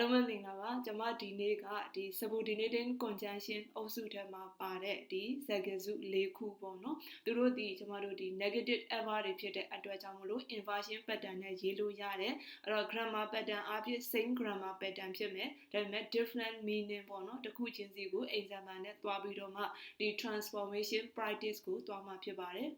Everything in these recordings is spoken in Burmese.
လုံးပဲမင်္ဂလာပါကျွန်မဒီနေ့ကဒီ subordinating conjunction အုပ်စုထဲမှာပါတဲ့ဒီစကားစု၄ခုပေါ့နော်သူတို့ဒီကျွန်မတို့ဒီ negative ever တွေဖြစ်တဲ့အတွက်ကြောင့်မလို့ inversion pattern နဲ့ရေးလို့ရတယ်အဲ့တော့ grammar pattern အဖြစ် same grammar pattern ဖြစ်မယ်ဒါပေမဲ့ different meaning ပေါ့နော်တစ်ခုချင်းစီကို example နဲ့တွားပြီးတော့မှဒီ transformation practice ကိုတွားမှာဖြစ်ပါတယ်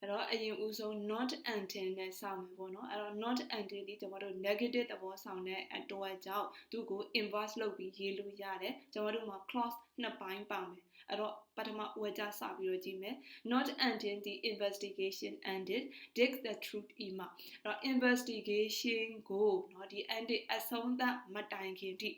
အဲ့တော့အရင်ဦးဆုံး not until နဲ့စမယ်ပေါ့နော်အဲ့တော့ not until ဒီကျွန်တော်တို့ negative သဘောဆောင်တဲ့အတွက်ကြောင့်သူ့ကို inverse လုပ်ပြီးရေးလို့ရတယ်ကျွန်တော်တို့မှာ clause နှစ်ပိုင်းပါမယ် အဲ့တော့ပထမဝေကြစပြီးတော့ကြည့်မယ် not until the investigation ended dig the truth ima အဲ့တော့ investigation ကိုเนาะဒီ ended အဆုံးသတ်မတိုင်ခင်ထိ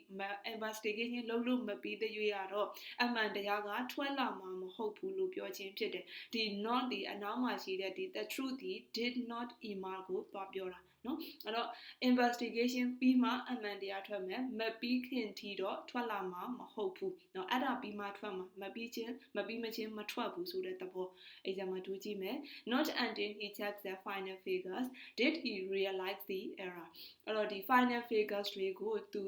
investigation လုပ်လို့မပြီးသေးရတော့အမှန်တရားကထွက်လာမှာမဟုတ်ဘူးလို့ပြောခြင်းဖြစ်တယ်ဒီ not ဒီအနောက်မှာရှိတဲ့ဒီ the truth ဒီ did not ima ကိုသွားပြောတာ နော်အဲ့တော့ investigation ပြီးမှအမှန်တရားထွက်မယ်မပြီးခင်ထီတော့ထွက်လာမှာမဟုတ်ဘူးနော်အဲ့ဒါပြီးမှထွက်မှာမပြီးချင်းမပြီးမချင်းမထွက်ဘူးဆိုတဲ့သဘောအဲ့ဒါမှဒူးကြည့်မယ် not until he checks the final figures did he realize the error အဲ့တော့ဒီ final figures တွေကိုသူ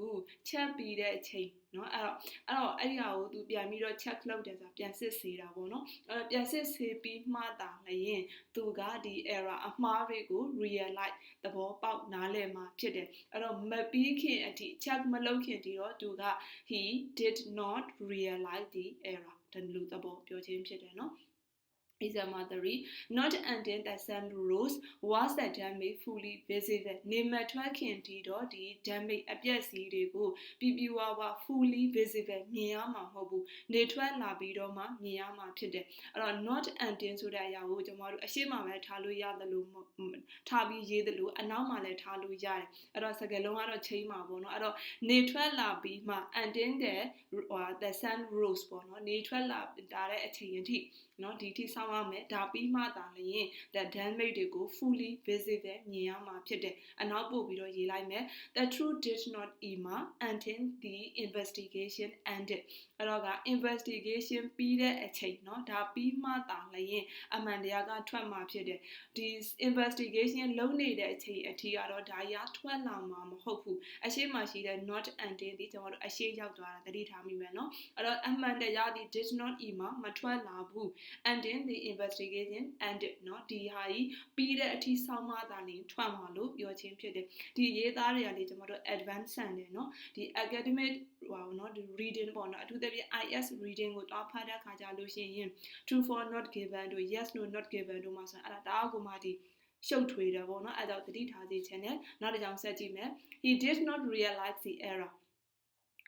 check ပြီးတဲ့အချိန် เนาะအဲ့တော့အဲ့တော့အဲ့ဒီဟာကိုသူပြန်ပြီးတော့ check လုပ်တယ်ဆိုတာပြန်စစ်ဆေးတာပေါ့နော်အဲ့တော့ပြန်စစ်ဆေးပြီးမှသာလျင်သူကဒီ error အမှားတွေကို realize သဘောပေါက်နားလည်မှာဖြစ်တယ်အဲ့တော့မပြီးခင်အထိ check မလုပ်ခင်ဒီတော့သူက he did not realize the error တလူသဘောပြောခြင်းဖြစ်တယ်เนาะ Isama 3 not ending the sun rose was the damage fully visible နေမထွက်ခင်ဒီတော့ဒီ damage အပြက်စီးတွေကိုပြပြဝဝ fully visible မြင်ရမှာမဟုတ်ဘူးနေထွက်လာပြီးတော့မှမြင်ရမှာဖြစ်တယ်အဲ့တော့ not ending ဆိုတဲ့အရာကိုကျွန်တော်တို့အရှိမပဲထားလို့ရတယ်လို့ထားပြီးရေးတယ်လို့အနောက်မှာလည်းထားလို့ရတယ်အဲ့တော့စကားလုံးကတော့ချိန်မှာပေါ့နော်အဲ့တော့နေထွက်လာပြီးမှ ending the the sun rose ပေါ့နော်နေထွက်လာတာတဲ့အချိန်အထိနော်ဒီထိစောင့်ရမယ်ဒါပြီးမှသာလျင် the damage တွေကို fully visible မြင်ရမှာဖြစ်တယ်အနောက်ပို့ပြီးတော့ရေးလိုက်မယ် the truth did not emerge until the investigation ended အဲ့တော့က investigation ပြီးတဲ့အချိန်เนาะဒါပြီးမှသာလျင်အမှန်တရားကထွက်မှာဖြစ်တယ်ဒီ investigation လုပ်နေတဲ့အချိန်အထိကတော့ဒါရထွက်လာမှာမဟုတ်ဘူးအရှိမရှိတဲ့ not until ဒီကျွန်တော်တို့အရှိရောက်သွားတာသတိထားမိမယ်เนาะအဲ့တော့အမှန်တရားဒီ did not emerge မထွက်လာဘူး ending the investigation ended เนาะဒီဟာကြီးပြီးတဲ့အထိဆောင်းမသာနေထွက်မှာလို့ပြောခြင်းဖြစ်တယ်ဒီရေးသားတွေကလေကျွန်တော်တို့ advanced ဆန်တယ်เนาะဒီ academic ဟိုเนาะဒီ reading ပေါ့เนาะအထူးသဖြင့် IS reading ကိုတွားဖတ်တဲ့ခါကြလို့ရှိရင် true for not given တို့ yes no not given တို့မှာဆိုရင်အဲ့ဒါတအားကိုမှဒီရှုပ်ထွေးတယ်ပေါ့နော်အဲဒါကြောင့်သတိထားစေချင်တယ်နောက်တစ်ကြောင်ဆက်ကြည့်မယ် he did not realize the error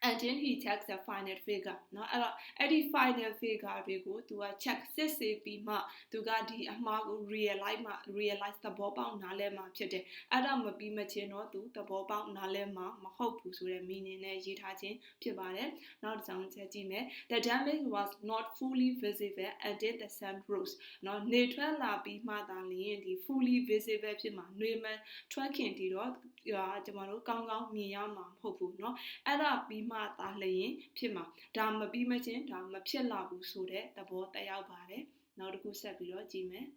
and then he checks the final figure เนาะအဲ့တော့အဲ့ဒီ final figure တွေကိုသူက check စစ်ဆေးပြီးမှသူကဒီအမှားကို realize မှ realize သဘောပေါက်နားလည်မှဖြစ်တယ်အဲ့ဒါမပြီးမချင်းတော့သူသဘောပေါက်နားလည်မှမဟုတ်ဘူးဆိုတဲ့ meaning နဲ့ရေးထားခြင်းဖြစ်ပါတယ်နောက်တစ်ဆောင်ချက်ကြည့်မယ် the damage was not fully visible until the sun rose เนาะနေထွက်လာပြီးမှသာလျှင်ဒီ fully visible ဖြစ်မှာနှွေမှန်ထွက်ခင်တည်တော့ကျွန်တော်တို့ကောင်းကောင်းမြင်ရမှာမဟုတ်ဘူးเนาะအဲ့ဒါပြီးမှ ှသာလျင်ဖြစ်မှာဒါမပြီးမချင်းဒါမဖြစ်လာဘူးဆိုတဲ့သဘောတက်ရောက်ပါတယ်နောက်တစ်ခုဆက်ပြီးတော့ကြည့်မယ်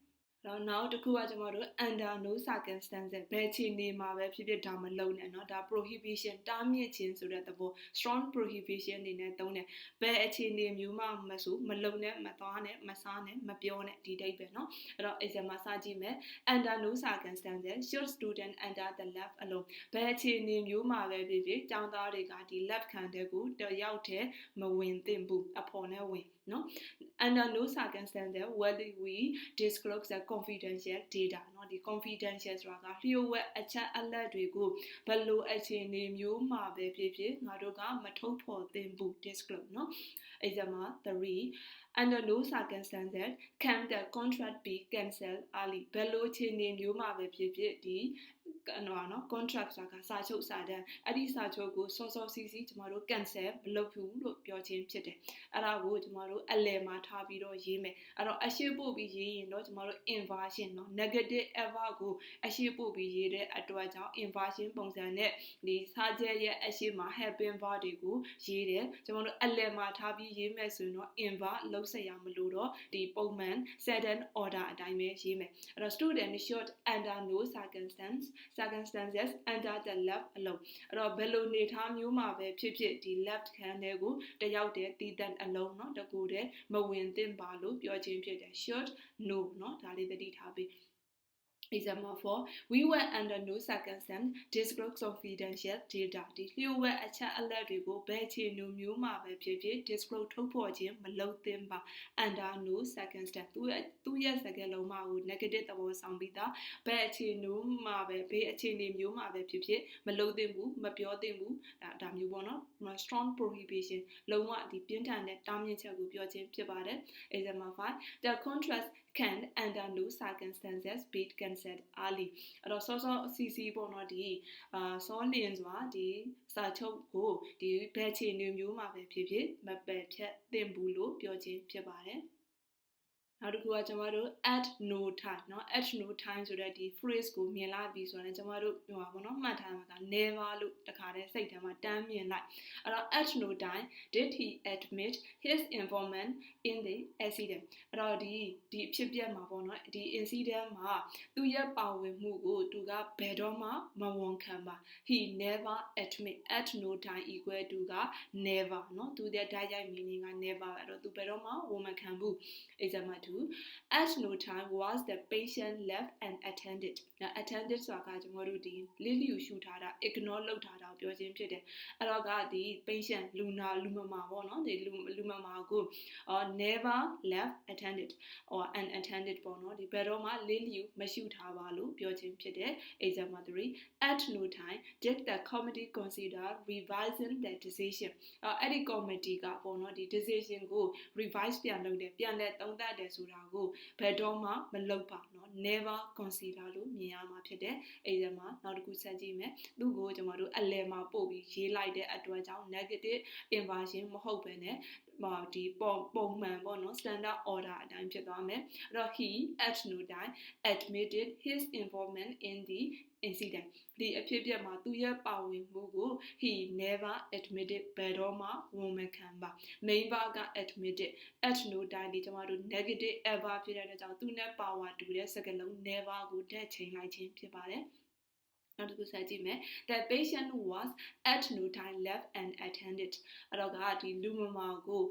နော်နောက်တစ်ခုကကျွန်တော်တို့ under no circumstances ဘယ်ခြေနေမှာပဲဖြစ်ဖြစ်ဒါမလုပ်နဲ့နော်ဒါ prohibition တားမြစ်ခြင်းဆိုတဲ့သဘော strong prohibition အနေနဲ့သုံးတယ်ဘယ်အခြေအနေမျိုးမှမဆိုမလုပ်နဲ့မသွားနဲ့မစားနဲ့မပြောနဲ့ဒီတိတ်ပဲနော်အဲ့တော့ exam မှာစကြည့်မယ် under no circumstances should student under the left alone ဘယ်အခြေအနေမျိုးမှာပဲဖြစ်ဖြစ်ကျောင်းသားတွေကဒီ left ခံတဲ့ကိုတယောက်တည်းမဝင်သင့်ဘူးအဖော်နဲ့ဝင် under no circumstances will we disclose the confidential data เนาะဒီ confidential ဆိုတာကလျှို့ဝှက်အချက်အလက်တွေကိုဘယ်လိုအခြေအနေမျိုးမှာပဲဖြစ်ဖြစ်ငါတို့ကမထုတ်ဖော်သင့်ဘူး disclose เนาะ example 3 under no circumstances can the contract be cancelled early ဘယ်လိုအခြေအနေမျိုးမှာပဲဖြစ်ဖြစ်ဒီ နော်နော် contract ဆိုတာကစာချုပ်စာတမ်းအဲ့ဒီစာချုပ်ကိုစောစောစီးစီးကျမတို့ cancel မလုပ်ဘူးလို့ပြောခြင်းဖြစ်တယ်အဲ့ဒါကိုကျမတို့အလယ်မှာထားပြီးတော့ရေးမယ်အဲ့တော့အရှိပို့ပြီးရေးရင်တော့ကျမတို့ inversion နော် negative ever ကိုအရှိပို့ပြီးရေးတဲ့အတွက်ကြောင့် inversion ပုံစံနဲ့ဒီစာချက်ရဲ့အရှိမှာ happen verb တွေကိုရေးတယ်ကျမတို့အလယ်မှာထားပြီးရေးမယ်ဆိုရင်တော့ inver လောက်လုပ်ဆက်ရမလို့တော့ဒီပုံမှန် certain order အတိုင်းပဲရေးမယ်အဲ့တော့ student should under no circumstance circumstances under the left alone အဲ့တော့ဘယ်လိုနေထားမျိုးမှာပဲဖြစ်ဖြစ်ဒီ left hand တွေကိုတယောက်တည်းတည်တံ့အလုံးเนาะတကူတည်းမဝင်သင့်ပါလို့ပြောခြင်းဖြစ်တယ် should no เนาะဒါလေးသတိထားပေး example for we were under no circumstance disclose confidential data ဒီလျှို့ဝှက်အချက်အလက်တွေကိုဘယ်အခြေအနေမျိုးမှာပဲဖြစ်ဖြစ် disclose ထုတ်ဖော်ခြင်းမလုပ်သင့်ပါ under no circumstance သူရဲ့သူရဲ့စကားလုံးမှာကို negative သဘောဆောင်ပြီးသားဘယ်အခြေအနေမှာပဲဘေးအခြေအနေမျိုးမှာပဲဖြစ်ဖြစ်မလုပ်သင့်ဘူးမပြောသင့်ဘူးဒါဒါမျိုးပေါ့နော် strong prohibition လုံးဝဒီပြင်းထန်တဲ့တားမြစ်ချက်ကိုပြောခြင်းဖြစ်ပါတယ် example 5 the contrast can under no circumstances be cancelled early အဲ့တော့စောစော CC ပေါ့နော်ဒီအာစောလင်းစွာဒီစာချုပ်ကိုဒီဘယ်ချိန်မျိုးမှာပဲဖြစ်ဖြစ်မပယ်ဖြတ်သင့်ဘူးလို့ပြောခြင်းဖြစ်ပါတယ် နောက်တစ်ခုကကျွန်တော်တို့ at no time เนาะ at no time ဆိုတဲ့ဒီ phrase ကိုမြင်လာပြီဆိုတော့ကျွန်တော်တို့ဟိုပါဘောเนาะမှတ်ထားမှာက never လို့တခါတည်းစိတ်ထဲမှာတန်းမြင်လိုက်အဲ့တော့ at no time did he admit his involvement in the accident အဲ့တော့ဒီဒီအဖြစ်ပြက်မှာပေါ့เนาะဒီ incident မှာသူရဲ့ပါဝင်မှုကိုသူကဘယ်တော့မှမဝန်ခံပါ he never admit at no time equal to က never เนาะသူတဲ့ direct meaning က never အဲ့တော့သူဘယ်တော့မှဝန်မခံဘူး example 2 at no time was the patient left and attended နော် attended ဆိုတာကကျွန်တော်တို့ဒီလစ်လျူရှုထားတာ ignore လုပ်ထားတာကိုပြောခြင်းဖြစ်တယ်အဲ့တော့ကဒီ patient လူနာလူမမာပေါ့နော်ဒီလူလူမမာကို never left attended or unattended ပေါ့နော်ဒီဘယ်တော့မှလစ်လျူမရှိထားပါလို့ပြောခြင်းဖြစ်တယ် example 3 at no time did the committee consider revising the decision အဲ့ဒီ committee ကပေါ့နော်ဒီ decision ကို revise ပြန်လုပ်တယ်ပြန်လဲသုံးသပ်တယ်ဆိုတာကိုဘယ်တော့မှမလုပ်ပါနော် never consider လို့မြင်ရမှာဖြစ်တယ်အဲ့ဒီမှာနောက်တစ်ခုဆက်ကြည့်မယ်သူ့ကိုကျွန်တော်တို့အလယ်မှာပို့ပြီးရေးလိုက်တဲ့အတွက်ကြောင့် negative inversion မဟုတ်ဘဲနဲ့မဒီပုံပုံမှန်ပေါ့နော် standard order အတိုင်းဖြစ်သွားမယ်အဲ့တော့ he at no time admitted his involvement in the incident ဒီအဖြစ်အပျက်မှာသူရဲ့ပါဝင်မှုကို he never admitted ဘယ်တော့မှဝန်မခံပါ main verb က admitted at no time ဒီကျွန်တော်တို့ negative ever ဖြစ်တဲ့အတွက်ကြောင့်သူနဲ့ power တူတဲ့စကားလုံး never ကိုတက်ချိန်လိုက်ခြင်းဖြစ်ပါတယ် နောက်တစ်ခုဆက်ကြည့်မယ် the patient was at no time left and attended အဲ့တော့ကဒီလူမမာကို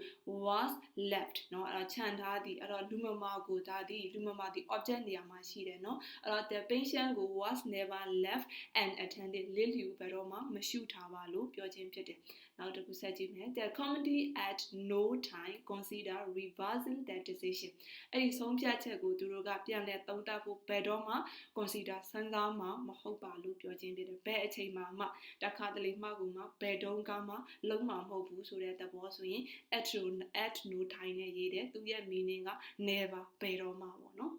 was left เนาะအဲ့တော့ခြံထားသည်အဲ့တော့လူမမာကိုဒါဒီလူမမာဒီ object နေရာမှာရှိတယ်เนาะအဲ့တော့ the patient ကို was never left and attended လစ်လျူဘယ်တော့မှမရှုထားပါလို့ပြောခြင်းဖြစ်တယ် နောက်တစ်ခုဆက်ကြည့်မယ် the committee at no time consider reversing that decision အဲ့ဒီဆုံးဖြတ်ချက်ကိုသူတို့ကပြန်လည်သုံးသပ်ဖို့ဘယ်တော့မှ consider စဉ်းစားမှမဟုတ်ပါလို့ပြောခြင်းဖြစ်တယ်ဘယ်အချိန်မှမှတခါတလေမှကိုမှဘယ်တုန်းကမှလုံးမှာမဟုတ်ဘူးဆိုတဲ့သဘောဆိုရင် at no at no time နဲ့ရေးတယ်သူရဲ့ meaning က never ဘယ်တော့မှပေါ့နော်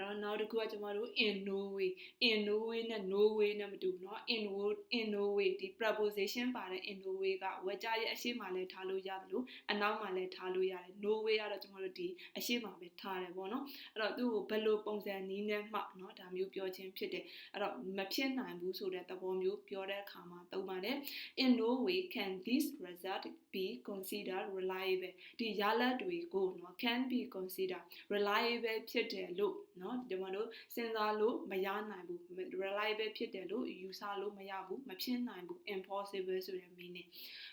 တော့နောက်တစ်ခုကကျွန်တော်တို့ in no way in no way နဲ့ no way နဲ့မတူเนาะ in no in no way ဒီ preposition ပါတဲ့ in no way ကဝကြရဲ့အရှိမလည်းထားလို့ရတယ်လို့အနောက်မှာလည်းထားလို့ရတယ် no way ကတော့ကျွန်တော်တို့ဒီအရှိမပဲထားတယ်ပေါ့နော်အဲ့တော့သူ့ကိုဘယ်လိုပုံစံနည်းနဲ့မှเนาะဒါမျိုးပြောခြင်းဖြစ်တယ်အဲ့တော့မဖြစ်နိုင်ဘူးဆိုတဲ့သဘောမျိုးပြောတဲ့အခါမှာသုံးပါတယ် in no way can this result be considered reliable ဒီရလဒ်တွေကိုเนาะ can be considered reliable ဖြစ်တယ်လို့ เนาะနော်ဒီမှာတို့စဉ်းစားလို့မရနိုင်ဘူး reliable ဖြစ်တယ်လို့ယူဆလို့မရဘူးမဖြစ်နိုင်ဘူး impossible ဆိုတဲ့ meaning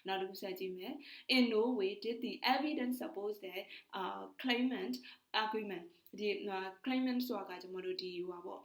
နောက်တစ်ခုဆက်ကြည့်မယ် in no way did the evidence suppose that uh claimant argument ဒီ claimant ဆိုတာကကျွန်တော်တို့ဒီဟိုပါပေါ့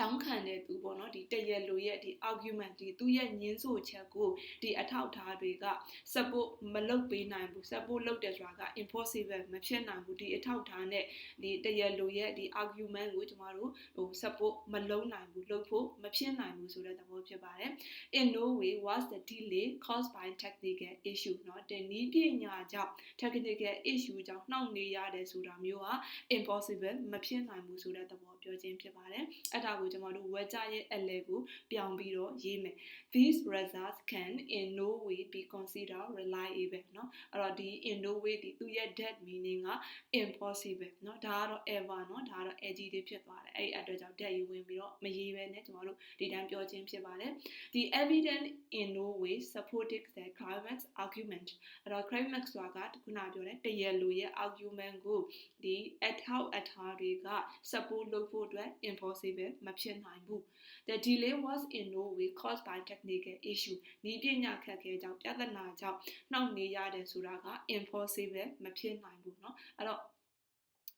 တောင်းခံတဲ့သူပေါ့နော်ဒီတရက်လိုရဲ့ဒီ argument ဒီသူရဲ့ညင်းဆိုချက်ကိုဒီအထောက်ထားတွေက support မလုပ်ပေးနိုင်ဘူး support လုပ်တယ်ဆိုတာက impossible မဖြစ်နိုင်ဘူးဒီအထောက်ထားနဲ့ဒီတရက်လိုရဲ့ဒီ argument ကိုကျမတို့ဟို support မလုပ်နိုင်ဘူးလုပ်ဖို့မဖြစ်နိုင်ဘူးဆိုတဲ့သဘောဖြစ်ပါတယ် in no way was the delay caused by technical issue เนาะဒီနည်းပညာကြောင့် technical issue ကြောင့်နှောင့်နှေးရတယ်ဆိုတာမျိုးဟာ impossible မဖြစ်နိုင်ဘူးဆိုတဲ့သဘော ပြောခြင်းဖြစ်ပါတယ်အဲ့ဒါကိုကျွန်တော်တို့ဝက်ကြရဲ့အလဲကိုပြောင်းပြီးတော့ရေးမယ် these results can in no way be considered reliable เนาะအဲ့တော့ဒီ in no way ဒီသူရဲ့ dead meaning က impossible เนาะဒါကတော့ ever เนาะဒါကတော့ adjective ဖြစ်သွားတယ်အဲ့ဒီအတွက်ကြောင့် dead ယူဝင်ပြီးတော့မရေးပဲနဲ့ကျွန်တော်တို့ဒီတိုင်းပြောခြင်းဖြစ်ပါတယ် the evidence in no way supporting the climax argument အဲ့တော့ climax ဆိုတာကခုနပြောတဲ့တရလူရဲ့ argument ကိုဒီအထောက်အထားတွေက support လုပ်ဖို့အတွက် impossible မဖြစ်နိုင်ဘူး the delay was in no way caused by technical issue ဤပညာခက်ခဲကြောင့်ပြဿနာကြောင့်နှောင့်နှေးရတယ်ဆိုတာက impossible မဖြစ်နိုင်ဘူးเนาะအဲ့တော့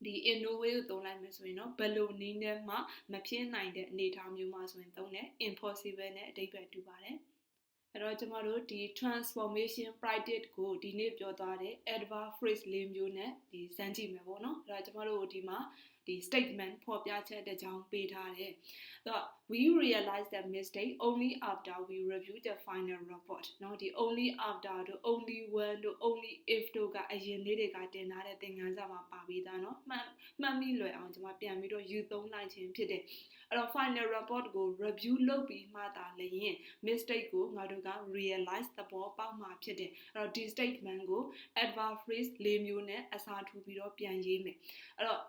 ဒီ innovate ကိုသုံးလိုက်မယ်ဆိုရင်တော့ဘယ်လိုနည်းနဲ့မှမဖြစ်နိုင်တဲ့အနေအထားမျိုးမှာဆိုရင်သုံးတယ် impossible နဲ့အဓိပ္ပာယ်တူပါတယ်အဲ့တော့ကျမတို့ဒီ transformation practice ကိုဒီနေ့ပြောသွားတဲ့ adverb phrase လေးမျိုးနဲ့ဒီစမ်းကြည့်မယ်ပေါ့နော်အဲ့တော့ကျမတို့ဒီမှာ ဒီ statement ဖော်ပြချက်တစ်ကြောင်းပေးထားတယ်။အဲ့တော့ we realize that mistake only after we review the final report เนาะဒီ only after တို့ only when တို့ only if တို့ကအရင်လေးတွေကတင်ထားတဲ့သင်ခန်းစာမှာပါပြီးသားเนาะမှတ်မှတ်မိလွယ်အောင်ကျွန်မပြန်ပြီးတော့ယူသုံးလိုက်ခြင်းဖြစ်တယ်။အဲ့တော့ final report ကို review လုပ်ပြီးမှသာလျင် mistake ကိုငါတို့က realize သဘောပေါက်မှာဖြစ်တယ်။အဲ့တော့ဒီ statement ကို adverb phrase ၄မျိုးနဲ့အစားထိုးပြီးတော့ပြန်ရေးမယ်။အဲ့တော့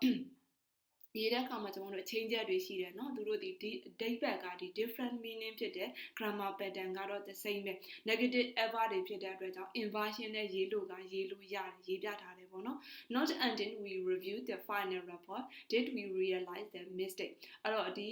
ရေးတဲ့အခါမှာကျွန်တော်တို့အချင်းချက်တွေရှိတယ်เนาะသူတို့ဒီဒီအဓိပ္ပာယ်ကဒီ different meaning ဖြစ်တဲ့ grammar pattern ကတော့ the same ပဲ negative ever တွေဖြစ်တဲ့အတွက်ကြောင့် inversion နဲ့ရေးလို့ကရေးလို့ရတယ်ရေးပြထားတယ်ပေါ့နော် not until we review the final report did we realize the mistake အဲ့တော့ဒီ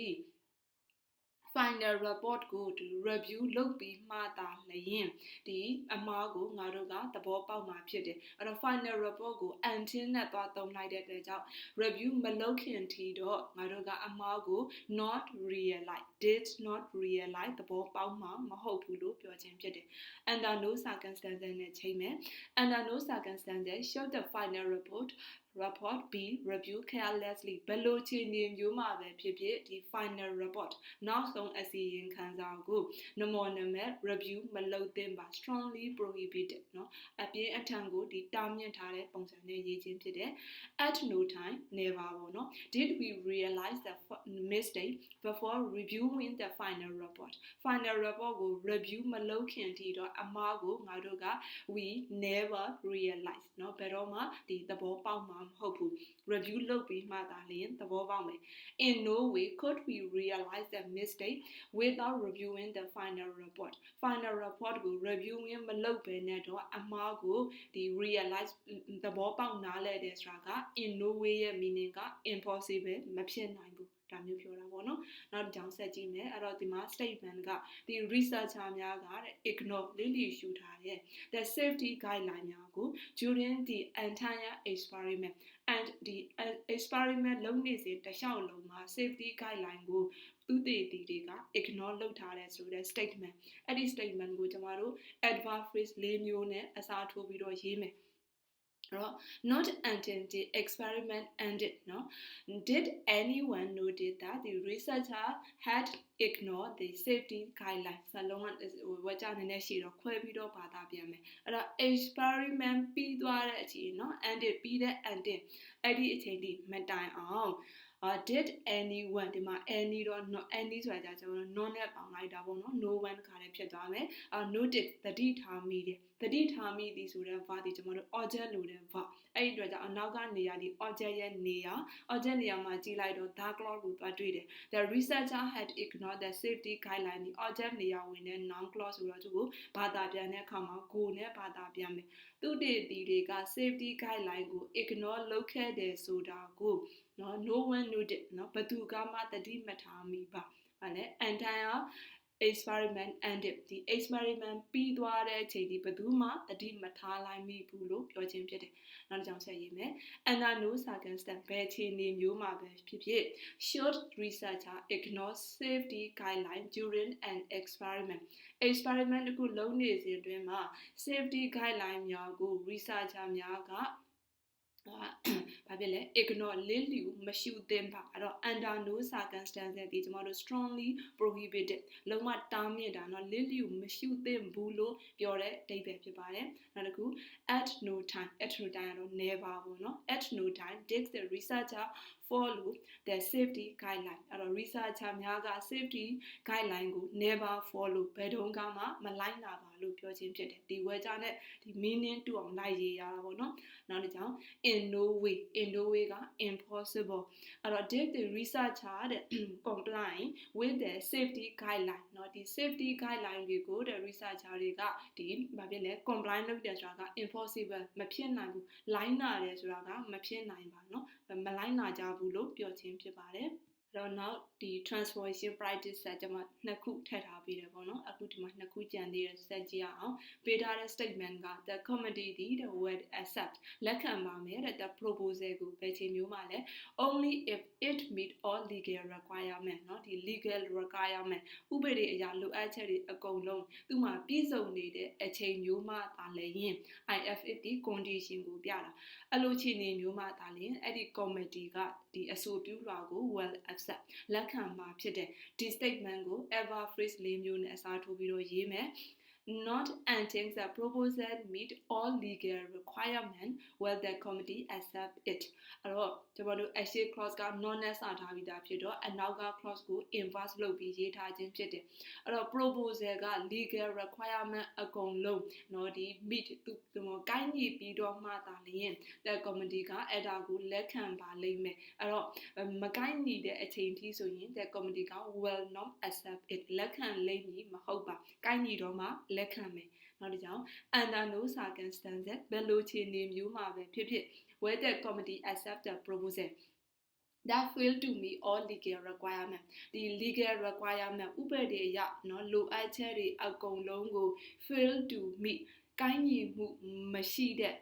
final report ကိုဒီ review လုပ်ပြီးမှသာလျင်ဒီအမားကိုငါတို့ကသဘောပေါက်မှာဖြစ်တယ်အဲ့တော့ final report ကို until နဲ့သွားသုံးလိုက်တဲ့အတွက်ကြောင့် review မလုပ်ခင်ထိတော့ငါတို့ကအမားကို not realize did not realize သဘောပေါက်မှာမဟုတ်ဘူးလို့ပြောခြင်းဖြစ်တယ် under no circumstances နဲ့ချိန်မယ် under no circumstances show the final report report be review carelessly ဘယ်လိုခြေနေမျိုးမှာပဲဖြစ်ဖြစ်ဒီ final report နောက်ဆုံးအစီရင်ခံစာကိုနမောနမဲ review မလုပ်သင့်ပါ strongly prohibited เนาะအပြင်းအထန်ကိုဒီတားမြစ်ထားတဲ့ပုံစံနဲ့ရေးခြင်းဖြစ်တယ် at no time never ပေါ့เนาะ did we realize the mistake before reviewing the final report final report ကို review မလုပ်ခင်ထိတော့အမားကိုငါတို့က we never realize เนาะဘယ်တော့မှဒီသဘောပေါက်မှာ မဟုတ်ဘူး review လုပ်ပြီးမှသာလျှင်သဘောပေါက်မယ် in no way could we realize the mistake without reviewing the final report final report ကို reviewing မလုပ်ဘဲနဲ့တော့အမှားကိုဒီ realize သဘောပေါက်နားလဲတယ်ဆိုတာက in no way ရဲ့ meaning က impossible မဖြစ်နိုင်ဘူး ဒါမျိုးပြောတာပေါ့နော်နောက်တစ်ကြောင်ဆက်ကြည့်မယ်အဲ့တော့ဒီမှာ statement ကဒီ researcher များကတဲ့ ignore လေးလီရှုထားတဲ့ the safety guideline များကို during the entire experiment and the experiment လုပ်နေစဉ်တခြားလုံးမှာ safety guideline ကိုသူတည်တည်တွေက ignore လုပ်ထားတဲ့ဆိုတဲ့ statement အဲ့ဒီ statement ကိုကျွန်တော်တို့ adverb phrase ၄မျိုးနဲ့အစားထိုးပြီးတော့ရေးမယ် အဲ့တော့ not until the experiment ended เนาะ did anyone notice that the researcher had ignored the safety guidelines စလုံးကဝကြနေနေရှိတော့ခွဲပြီးတော့ဘာသာပြန်မယ်အဲ့တော့ experiment ပြီးသွားတဲ့အချိန်เนาะ ended ပြီးတဲ့ ending အဲ့ဒီအချိန်ထိမတိုင်အောင် uh, did anyone ဒီမှာ any တော့ not any ဆိုတာကြာကျွန်တော် non နဲ့ပေါင်းလိုက်တာပေါ့နော် no one ခါလည်းဖြစ်သွားမယ် uh, noted တတိထားမိတယ် တတိထားမိသည်ဆိုတဲ့ verb ဒီကျွန်တော်တို့ object လို့တဲ့ verb အဲ့ဒီအတွက်ကြောင့်အနောက်ကနေရာဒီ object ရဲ့နေရာ object နေရာမှာကြည့်လိုက်တော့ dark cloud ကိုသွားတွေ့တယ် the researcher had ignored the safety guideline ဒီ object နေရာဝင်တဲ့ noun clause ဆိုတော့သူကိုဘာသာပြန်တဲ့အခါမှာ go နဲ့ဘာသာပြန်မယ်သူတည်တည်တွေက safety guideline ကို ignore လုပ်ခဲ့တယ်ဆိုတာကိုနော် no one noted နော်ဘသူကမှတတိမထားမိပါ။ဟာလေ entire experiment ended ဒီ experiment ပြီးသွားတဲ့အချိန်ဒီဘယ်သူမှတတိမထားလိုက်မိဘူးလို့ပြောခြင်းဖြစ်တယ်။နောက်တစ်ကြောင်ဆက်ရေးမယ်။ under no circumstance ဘယ်အခြေအနေမျိုးမှာပဲဖြစ်ဖြစ် should researcher ignore safety guideline during an experiment experiment တခုလုပ်နေစဉ်အတွင်းမှာ safety guideline များကို researcher များက ဘာဖြစ်လဲ ignore လစ်လျူမရှိသင့်ပါအဲ့တော့ under no circumstances ဒီကျွန်တော်တို့ strongly prohibited လုံးဝတားမြစ်တာเนาะလစ်လျူမရှိသင့်ဘူးလို့ပြောတဲ့အဓိပ္ပာယ်ဖြစ်ပါတယ်နောက်တစ်ခု at no time at no time ကတော့ never ပေါ့เนาะ at no time did the researcher follow the safety guideline အဲ့တော့ researcher များက safety guideline ကို never follow ဘယ်တုန်းကမှမလိုက်နာပါလို့ပြောခြင်းဖြစ်တယ်ဒီ word နဲ့ဒီ meaning တူအောင်လိုက်ရေးရတာပေါ့နော်နောက်တစ်ကြောင်း in no way in no way က impossible အဲ့တော့ did the researcher တဲ့ comply with the safety guideline เนาะဒီ safety guideline တွေကိုတဲ့ researcher တွေကဒီဘာဖြစ်လဲ comply လုပ်တယ်ဆိုတာက impossible မဖြစ်နိုင်ဘူး line နာတယ်ဆိုတာကမဖြစ်နိုင်ပါเนาะမ line နာကြ ဘူးလို့ပြောခြင်းဖြစ်ပါတယ်တော့နောက်ဒီ transformation practice ဆက်ကျွန်မနှစ်ခုထည့်ထားပေးတယ်ပေါ့နော်အခုဒီမှာနှစ်ခုကြံသေးတယ်စက်ကြည့်အောင်ပေးထားတဲ့ statement က the committee ဒီ the word accept လက်ခံပါမယ်တဲ့ the proposal ကိုဘယ်ချိန်မျိုးမှလဲ only if it meet all legal requirement เนาะဒီ legal requirement ဥပဒေအရလိုအပ်ချက်တွေအကုန်လုံးသူ့မှာပြည့်စုံနေတဲ့အချိန်မျိုးမှသာလဲရင် IFF ဒီ condition ကိုပြတာအဲ့လိုခြေနေမျိုးမှသာလျှင်အဲ့ဒီ committee ကဒီအဆိုပြုလွှာကို well accept လက် ခံမှာဖြစ်တဲ့ဒီ statement ကို ever phrase လေးမျိုးနဲ့အစားထိုးပြီးတော့ရေးမယ် not until the proposal meet all legal requirement will the committee accept it အဲ့တော့ ကျွန်တော်တို့ axial cross က non နဲ့စထားပြီးသားဖြစ်တော့အနောက်က cross ကို inverse လုပ်ပြီးရေးထားခြင်းဖြစ်တယ်အဲ့တော့ proposal က legal requirement အကုန်လုံးနော်ဒီ meet သူကျွန်တော်ကိုင်းညီပြီးတော့မှသာလျင် tech committee ကအဲ့ဒါကိုလက်ခံပါလိမ့်မယ်အဲ့တော့မကိုင်းညီတဲ့အချိန်ထိဆိုရင် tech committee က will not accept it လက်ခံလိမ့်မည်မဟုတ်ပါကိုင်းညီတော့မှလက်ခံမယ်နောက်တစ်ကြောင် under no circumstances ဘယ်လိုခြေနေမျိုးမှာပဲဖြစ်ဖြစ် where the committee accept the proposal that fail to meet all legal requirement ဒီ legal requirement ဥပဒေအရเนาะလိုအပ်ချက်တွေအကုန်လုံးကို fail to meet ကိုင်းညီမှုမရှိတဲ့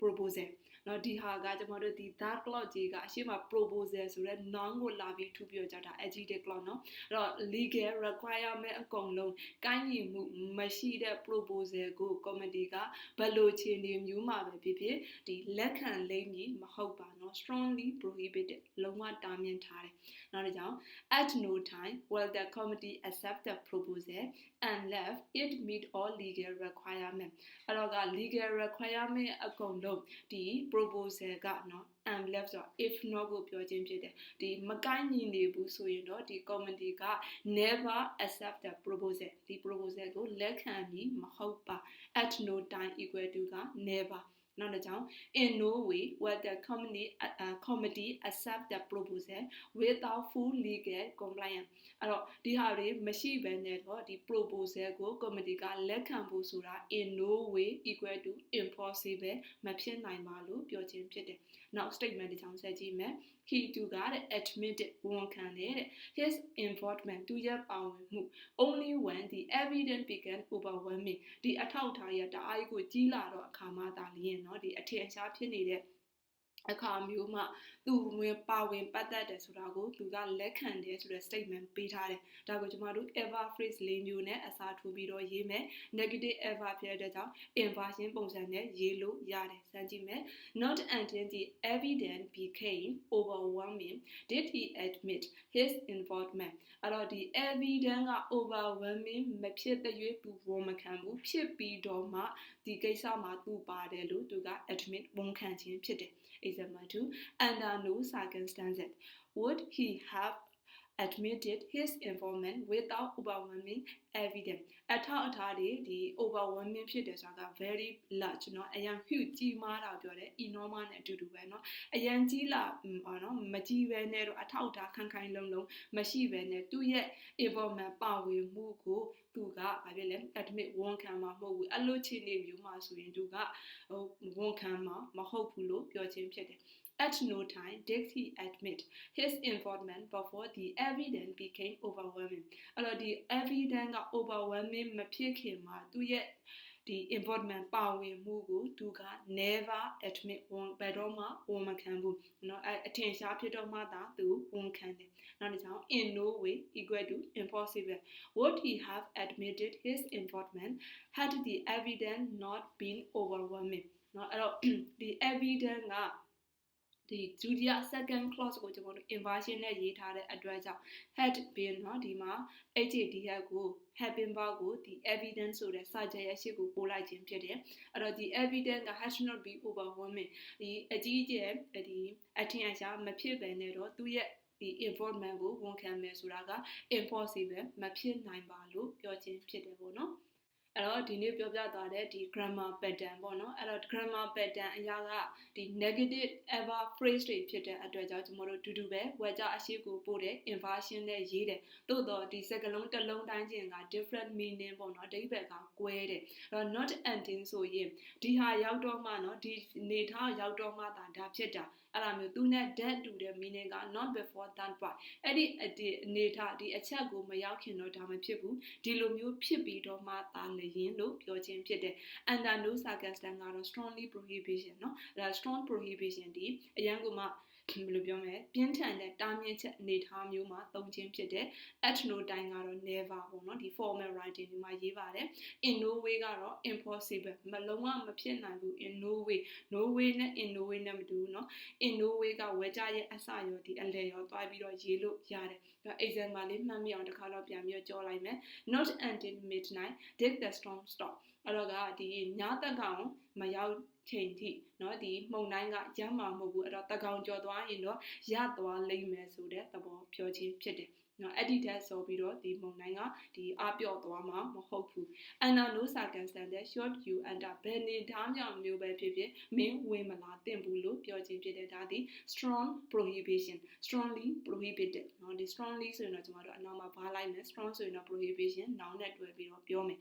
proposal နော်ဒီဟာကကျွန်တော်တို့ဒီ that clock ကြီးကအရှိမ proposal ဆိုတဲ့ noun ကိုလာပြီးထူပြောကြတာ adjective clock နော်အဲ့တော့ legal requirement အကုန်လုံးကိုင်းညီမှုမရှိတဲ့ proposal ကို committee ကဘယ်လိုခြေနေမျိုးမှာပဲဖြစ်ဖြစ်ဒီလက်ခံလိမ့်မည်မဟုတ်ပါနော် strongly prohibited လုံးဝတားမြစ်ထားတယ်နောက်တစ်ကြောင် at no time will the committee accept the proposal unless it meet all legal requirement အဲ့တော့က legal requirement အကုန်လုံးဒီ proposal ကနော် unless ဆို if not ကိုပြောခြင်းဖြစ်တယ်ဒီမကိုက်ညီနေဘူးဆိုရင်တော့ဒီ committee က never accept the proposal ဒီ proposal ကိုလက်ခံပြီးမဟုတ်ပါ at no time equal to က never နောက်တစ်ကြောင်း in no way will the committee uh, committee accept the proposal without full legal compliance အဲ့တော့ဒီဟာတွေမရှိဘဲနဲ့တော့ဒီ proposal ကို committee ကလက်ခံဖို့ဆိုတာ in no way equal to impossible မဖြစ်နိုင်ပါလို့ပြောခြင်းဖြစ်တယ်နောက် statement တစ်ချောင်းဆက်ကြည့်မယ် he သူကတဲ့ admitted ဝန်ခံတယ်တဲ့ his involvement သူရဲ့ပါဝင်မှု only when the evidence began overwhelming ဒီအထောက်ထားရတအားကြီးကိုကြီးလာတော့အခါမှသာလျင်เนาะဒီအထင်ရှားဖြစ်နေတဲ့ အခါမျိုးမှသူဝင်ပါဝင်ပတ်သက်တယ်ဆိုတာကိုသူကလက်ခံတယ်ဆိုတဲ့ statement ပေးထားတယ်။ဒါကိုကျွန်တော်တို့ ever phrase လေးမျိုးနဲ့အစားထိုးပြီးတော့ရေးမယ်။ negative ever ဖြစ်တဲ့ကြောင့် inversion ပုံစံနဲ့ရေးလို့ရတယ်။စမ်းကြည့်မယ်။ Not until the evidence became overwhelming did he admit his involvement အဲ့တော့ဒီ evidence က overwhelming မဖြစ်တဲ့ရွေးသူဝန်မခံဘူးဖြစ်ပြီးတော့မှဒီကိစ္စမှာသူပါတယ်လို့သူက admit ဝန်ခံခြင်းဖြစ်တယ်။ example 2 under no circumstances would he have admitted his involvement without overwhelming evidence အထောက်အထားတွေဒီ overwhelming ဖြစ်တယ်ဆိုတာက very large เนาะအရင် huge ကြီးမားတာပြောတယ် enormous နဲ့အတူတူပဲเนาะအရင်ကြီးလာပေါ့เนาะမကြီးပဲနဲ့တော့အထောက်အထားခိုင်ခိုင်လုံလုံမရှိပဲနဲ့သူ့ရဲ့ involvement ပါဝင်မှုကိုသူကဘာဖြစ်လဲ admit ဝန်ခံမှာမဟုတ်ဘူးအဲ့လိုခြေနေမျိုးမှာဆိုရင်သူကဟိုဝန်ခံမှာမဟုတ်ဘူးလို့ပြောခြင်းဖြစ်တယ် At no time did he admit his involvement before the evidence became overwhelming. အဲ့တော့ဒီ evidence က overwhelming မဖြစ်ခင်မှာသူ့ရဲ့ဒီ involvement ပါဝင်မှုကိုသူက never admit ဝန်ဘယ်တော့မှဝန်မခံဘူးเนาะအထင်ရှားဖြစ်တော့မှသာသူဝန်ခံတယ်နောက်တစ်ချောင်း in no way equal to impossible would he have admitted his involvement had the evidence not been overwhelming เนาะအဲ့တော့ဒီ evidence က ဒီဒုတိယ second clause ကိုကျွန်တော်တို့ inversion နဲ့ရေးထားတဲ့အတွက်ကြောင့် had been เนาะဒီမှာ HADH ကို had been verb ကိုဒီ evidence ဆိုတဲ့စာချက်ရဲ့ရှေ့ကိုပို့လိုက်ခြင်းဖြစ်တယ်အဲ့တော့ဒီ evidence က has not be overwhelming ဒီအကြီးအကျယ်ဒီအထင်အရှားမဖြစ်ပဲနဲ့တော့သူ့ရဲ့ဒီ informant ကိုဝန်ခံမယ်ဆိုတာက impossible မဖြစ်နိုင်ပါလို့ပြောခြင်းဖြစ်တယ်ပေါ့နော် အဲ့တော့ဒီနေ့ပြောပြသွားတဲ့ဒီ grammar pattern ပေါ့နော်အဲ့တော့ grammar pattern အရာကဒီ negative ever phrase တွေဖြစ်တဲ့အတွက်ကြောင့်ကျွန်တော်တို့တူတူပဲဝါကြအရှိကိုပို့တဲ့ inversion နဲ့ရေးတယ်သို့တော့ဒီစကားလုံးတစ်လုံးတိုင်းချင်းက different meaning ပေါ့နော်အဓိပ္ပာယ်ကကွဲတယ်အဲ့တော့ not ending ဆိုရင်ဒီဟာရောက်တော့မှနော်ဒီနေထားရောက်တော့မှဒါဖြစ်တာ အဲ့လိုမျိုးသူနဲ့ dead တူတဲ့ meaning က not before that part အဲ့ဒီအနေထားဒီအချက်ကိုမရောက်ခင်တော့ဒါမဖြစ်ဘူးဒီလိုမျိုးဖြစ်ပြီးတော့မှသာလျင်လို့ပြောခြင်းဖြစ်တယ် under no circumstance ကတော့ strongly prohibition เนาะအဲ့ဒါ strong prohibition ဒီအရန်ကမှ ဘယ်လိုပြောမလဲပြင်းထန်တဲ့တားမြစ်ချက်အနေထားမျိုးမှာသုံးခြင်းဖြစ်တဲ့ at no time ကတော့ never ပေါ့နော်ဒီ formal writing ဒီမှာရေးပါတယ် in no way ကတော့ impossible မလုံးဝမဖြစ်နိုင်ဘူး in no way no way နဲ့ in no way နဲ့မတူဘူးเนาะ in no way ကဝဲကြရဲ့အစရောဒီအလဲရောတွားပြီးတော့ရေးလို့ရတယ်ဒါ example လေးမှတ်မိအောင်တစ်ခါတော့ပြန်ပြီးကြောလိုက်မယ် not until midnight did the storm stop အဲ့တော့ကဒီညတက်ကောင်မရောက် ချိန်ထိเนาะဒီမှုန်တိုင်းကရမှာမဟုတ်ဘူးအဲ့တော့တကောင်ကြော်သွားရင်တော့ရသွားလိမ့်မယ်ဆိုတဲ့သဘောပြောခြင်းဖြစ်တယ်နော် အဲ့ဒီတက်ဆိုပြီးတော့ဒီမုံတိုင်းကဒီအပြော့သွားမှာမဟုတ်ဘူး under no circumstance short you under ဘယ်နေသားကြောင့်မျိုးပဲဖြစ်ဖြစ်မင်းဝင်မလာသင့်ဘူးလို့ပြောခြင်းဖြစ်တဲ့ဒါဒီ strong prohibition strongly prohibited နော်ဒီ strongly ဆိုရင်တော့ကျွန်တော်တို့အနောက်မှာဘာလိုက်မလဲ strong ဆိုရင်တော့ prohibition noun နဲ့တွဲပြီးတော့ပြောမယ်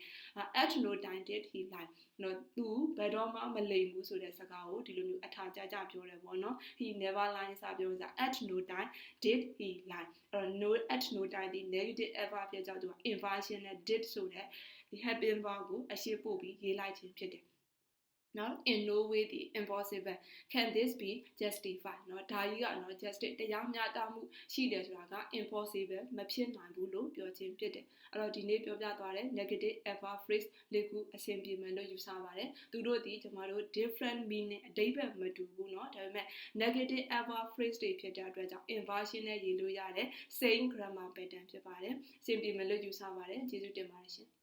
at no time did he lie နော်သူဘယ်တော့မှမလိမ်ဘူးဆိုတဲ့စကားကိုဒီလိုမျိုးအထာကြကြပြောတယ်ပေါ့နော် he never lies စာပြောစား at no time did he lie အဲ့တော့ no at no time ဒီ negative ever ပြကြောက်သူက inversion နဲ့ did ဆိုတဲ့ဒီ happen verb ကိုအရှိပို့ပြီးရေးလိုက်ခြင်းဖြစ်တယ် နော် in no way the impossible can this be justified နော်ဒါကြီးကနော် justice တရားမျှတမှုရှိတယ်ဆိုတာက impossible မဖြစ်နိုင်ဘူးလို့ပြောခြင်းဖြစ်တယ်အဲ့တော့ဒီနေ့ပြောပြသွားတဲ့ negative adverb phrase လေးခုအဆင်ပြေမယ်လို့ယူဆပါတယ်သူတို့ဒီကျွန်တော်တို့ different meaning အဓိပ္ပာယ်မတူဘူးနော်ဒါပေမဲ့ negative adverb phrase တွေဖြစ်တဲ့အတွက်ကြောင့် inversion နဲ့ရေးလို့ရတယ် same grammar pattern ဖြစ်ပါတယ်အဆင်ပြေမယ်လို့ယူဆပါတယ်ကျေးဇူးတင်ပါတယ်ရှင်